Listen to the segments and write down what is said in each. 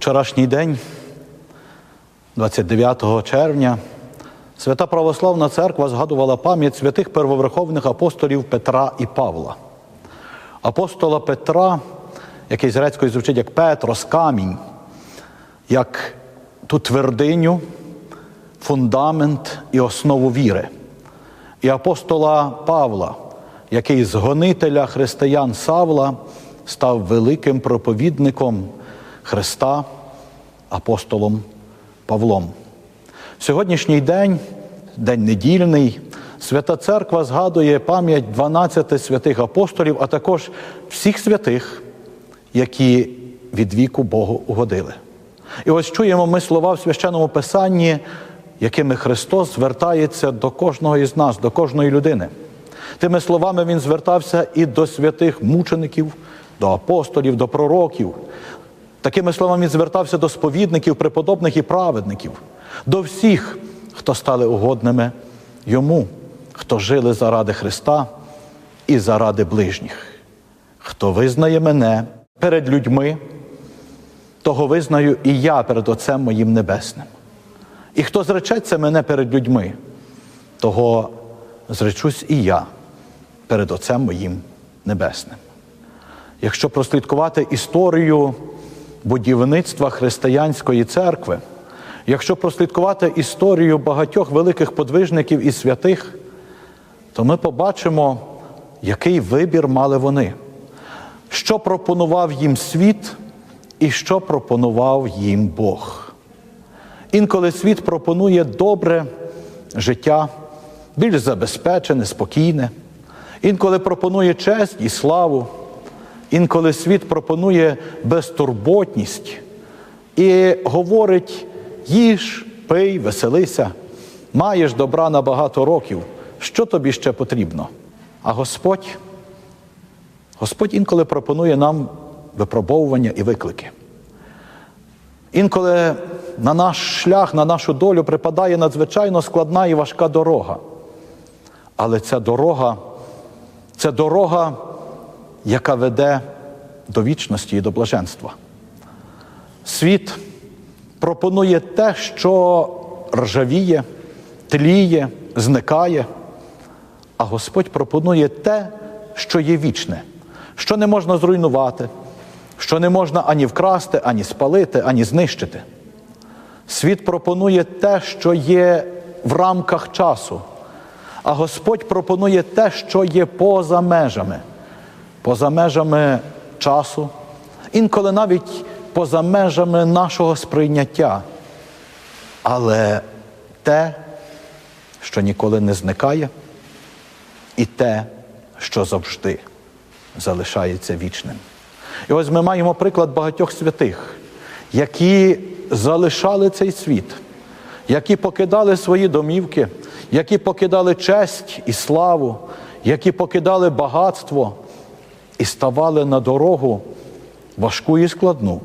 вчорашній день, 29 червня, Свята Православна Церква згадувала пам'ять святих первоверховних апостолів Петра і Павла. Апостола Петра, який з грецької звучить як Петрос, камінь, як ту твердиню, фундамент і основу віри. І апостола Павла, який з гонителя християн Савла став великим проповідником Христа, апостолом Павлом. Сьогоднішній день, день недільний, Свята Церква згадує пам'ять 12 святих апостолів, а також всіх святих, які від віку Богу угодили. І ось чуємо ми слова в священному Писанні, якими Христос звертається до кожного із нас, до кожної людини. Тими словами Він звертався і до святих мучеників, до апостолів, до пророків. Такими словами Він звертався до сповідників, преподобних і праведників, до всіх, хто стали угодними йому, хто жили заради Христа і заради ближніх. Хто визнає мене перед людьми, того визнаю і я перед Отцем моїм Небесним. І хто зречеться мене перед людьми, того зречусь і я перед Отцем моїм Небесним. Якщо прослідкувати історію будівництва християнської церкви, якщо прослідкувати історію багатьох великих подвижників і святих, то ми побачимо, який вибір мали вони, що пропонував їм світ і що пропонував їм Бог. Інколи світ пропонує добре життя, більш забезпечене, спокійне. Інколи пропонує честь і славу. Інколи світ пропонує безтурботність і говорить: їж, пий, веселися, маєш добра на багато років. Що тобі ще потрібно? А Господь, Господь інколи пропонує нам випробовування і виклики. Інколи на наш шлях, на нашу долю припадає надзвичайно складна і важка дорога. Але ця дорога це дорога, яка веде до вічності і до блаженства. Світ пропонує те, що ржавіє, тліє, зникає, а Господь пропонує те, що є вічне, що не можна зруйнувати, що не можна ані вкрасти, ані спалити, ані знищити. Світ пропонує те, що є в рамках часу, а Господь пропонує те, що є поза межами, поза межами часу, інколи навіть поза межами нашого сприйняття. Але те, що ніколи не зникає, і те, що завжди залишається вічним. І ось ми маємо приклад багатьох святих, які залишали цей світ, які покидали свої домівки, які покидали честь і славу, які покидали багатство і ставали на дорогу важку і складну.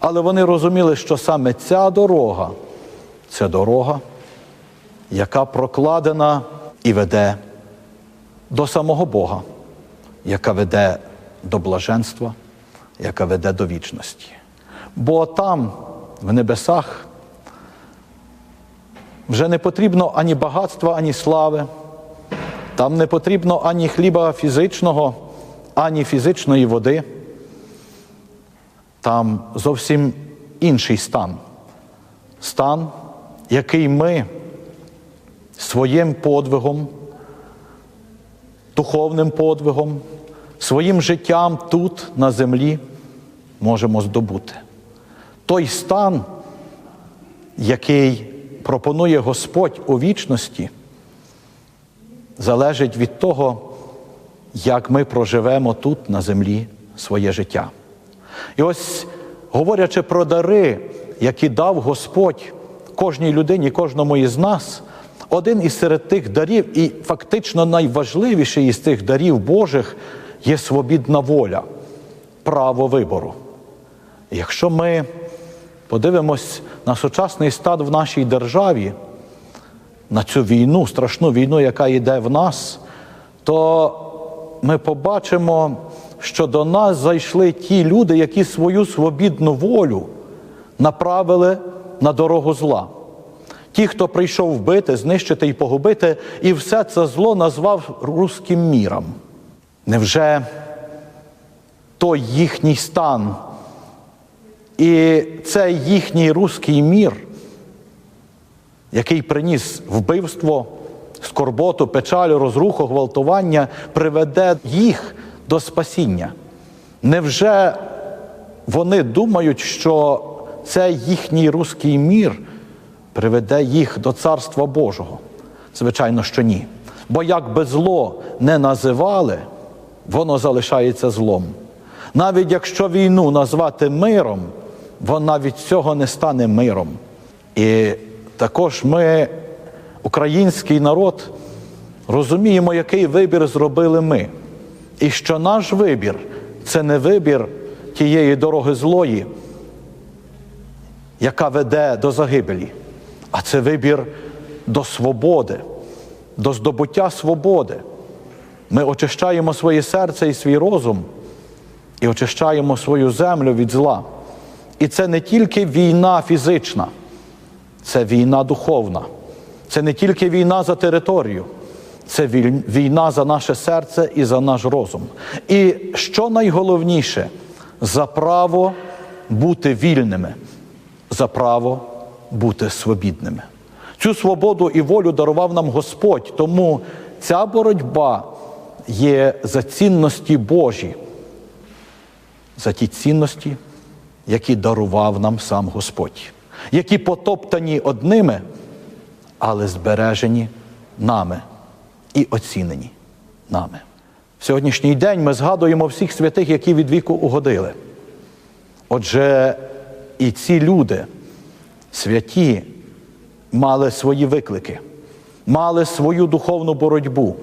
Але вони розуміли, що саме ця дорога це дорога, яка прокладена і веде до самого Бога, яка веде до блаженства, яка веде до вічності. Бо там, в небесах, вже не потрібно ані багатства, ані слави, там не потрібно ані хліба фізичного, ані фізичної води. Там зовсім інший стан. Стан, який ми своїм подвигом, духовним подвигом, своїм життям тут, на землі, можемо здобути. Той стан, який пропонує Господь у вічності, залежить від того, як ми проживемо тут на землі своє життя. І ось, говорячи про дари, які дав Господь кожній людині, кожному із нас, один із серед тих дарів, і фактично найважливіший із цих дарів Божих є свобідна воля, право вибору. Якщо ми подивимось на сучасний стан в нашій державі, на цю війну, страшну війну, яка йде в нас, то ми побачимо, що до нас зайшли ті люди, які свою свобідну волю направили на дорогу зла. Ті, хто прийшов вбити, знищити і погубити, і все це зло назвав руським міром. Невже той їхній стан і цей їхній руський мір, який приніс вбивство, скорботу, печаль, розруху, гвалтування, приведе їх до спасіння? Невже вони думають, що цей їхній руський мір приведе їх до Царства Божого? Звичайно, що ні. Бо як би зло не називали, воно залишається злом. Навіть якщо війну назвати миром, вона від цього не стане миром. І також ми, український народ, розуміємо, який вибір зробили ми. І що наш вибір це не вибір тієї дороги злої, яка веде до загибелі, а це вибір до свободи, до здобуття свободи. Ми очищаємо своє серце і свій розум і очищаємо свою землю від зла. І це не тільки війна фізична, це війна духовна, це не тільки війна за територію, це війна за наше серце і за наш розум. І що найголовніше, за право бути вільними, за право бути свобідними. Цю свободу і волю дарував нам Господь, тому ця боротьба є за цінності Божі, за ті цінності, які дарував нам сам Господь, які потоптані одними, але збережені нами і оцінені нами. В сьогоднішній день ми згадуємо всіх святих, які від віку угодили. Отже, і ці люди, святі, мали свої виклики, мали свою духовну боротьбу,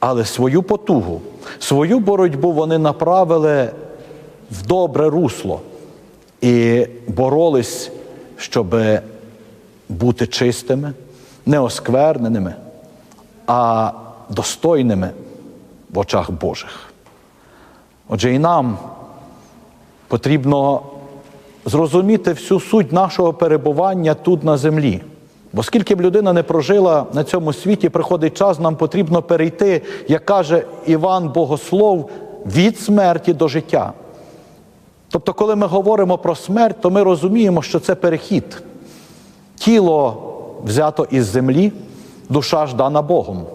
але свою потугу, свою боротьбу вони направили в добре русло і боролись, щоб бути чистими, неоскверненими, а достойними в очах Божих. Отже, і нам потрібно зрозуміти всю суть нашого перебування тут на землі. Бо скільки б людина не прожила на цьому світі, приходить час, нам потрібно перейти, як каже Іван Богослов, від смерті до життя. Тобто, коли ми говоримо про смерть, то ми розуміємо, що це перехід. Тіло взято із землі, душа ж дана Богом.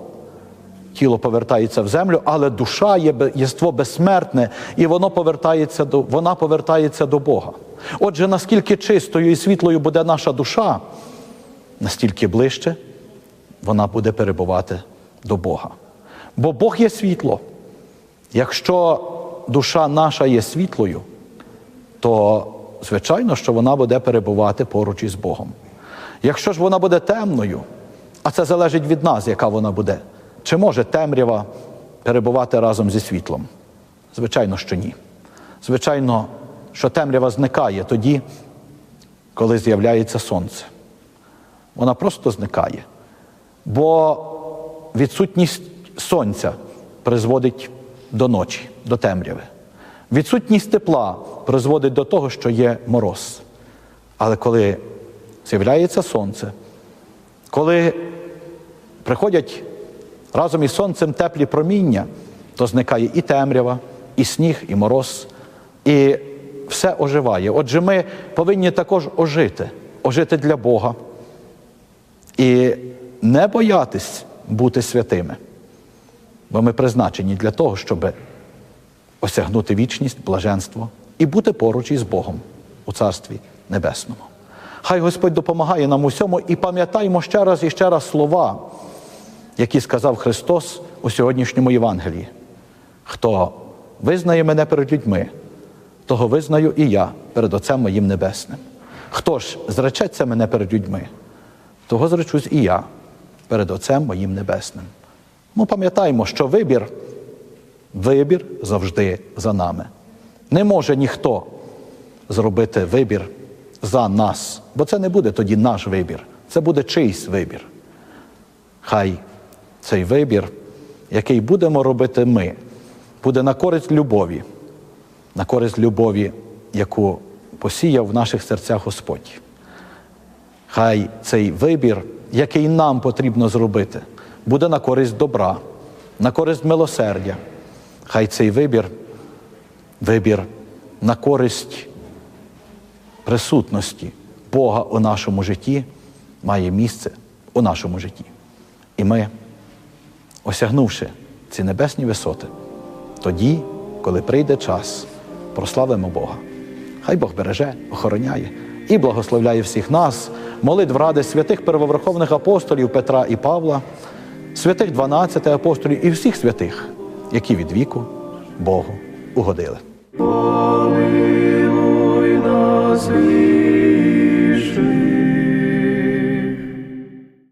Тіло повертається в землю, але душа є єство безсмертне, і воно повертається до, вона повертається до Бога. Отже, наскільки чистою і світлою буде наша душа, настільки ближче вона буде перебувати до Бога. Бо Бог є світло. Якщо душа наша є світлою, то звичайно, що вона буде перебувати поруч із Богом. Якщо ж вона буде темною, а це залежить від нас, яка вона буде, чи може темрява перебувати разом зі світлом? Звичайно, що ні. Звичайно, що темрява зникає тоді, коли з'являється сонце. Вона просто зникає. Бо відсутність сонця призводить до ночі, до темряви. Відсутність тепла призводить до того, що є мороз. Але коли з'являється сонце, коли приходять разом із сонцем теплі проміння, то зникає і темрява, і сніг, і мороз, і все оживає. Отже, ми повинні також ожити, ожити для Бога і не боятись бути святими, бо ми призначені для того, щоб осягнути вічність, блаженство і бути поруч із Богом у Царстві Небесному. Хай Господь допомагає нам усьому і пам'ятаємо ще раз і ще раз слова, які сказав Христос у сьогоднішньому Євангелії. Хто визнає мене перед людьми, того визнаю і я перед Отцем моїм Небесним. Хто ж зречеться мене перед людьми, того зречусь і я перед Отцем моїм Небесним. Ми пам'ятаємо, що вибір, вибір завжди за нами. Не може ніхто зробити вибір за нас, бо це не буде тоді наш вибір, це буде чийсь вибір. Хай цей вибір, який будемо робити ми, буде на користь любові, на користь любові, яку посіяв в наших серцях Господь. Хай цей вибір, який нам потрібно зробити, буде на користь добра, на користь милосердя. Хай цей вибір, вибір на користь присутності Бога у нашому житті має місце у нашому житті. І ми, осягнувши ці небесні висоти, тоді, коли прийде час, прославимо Бога. Хай Бог береже, охороняє і благословляє всіх нас, молитв ради святих первоверховних апостолів Петра і Павла, святих 12 апостолів і всіх святих, які від віку Богу угодили. Помилуй нас,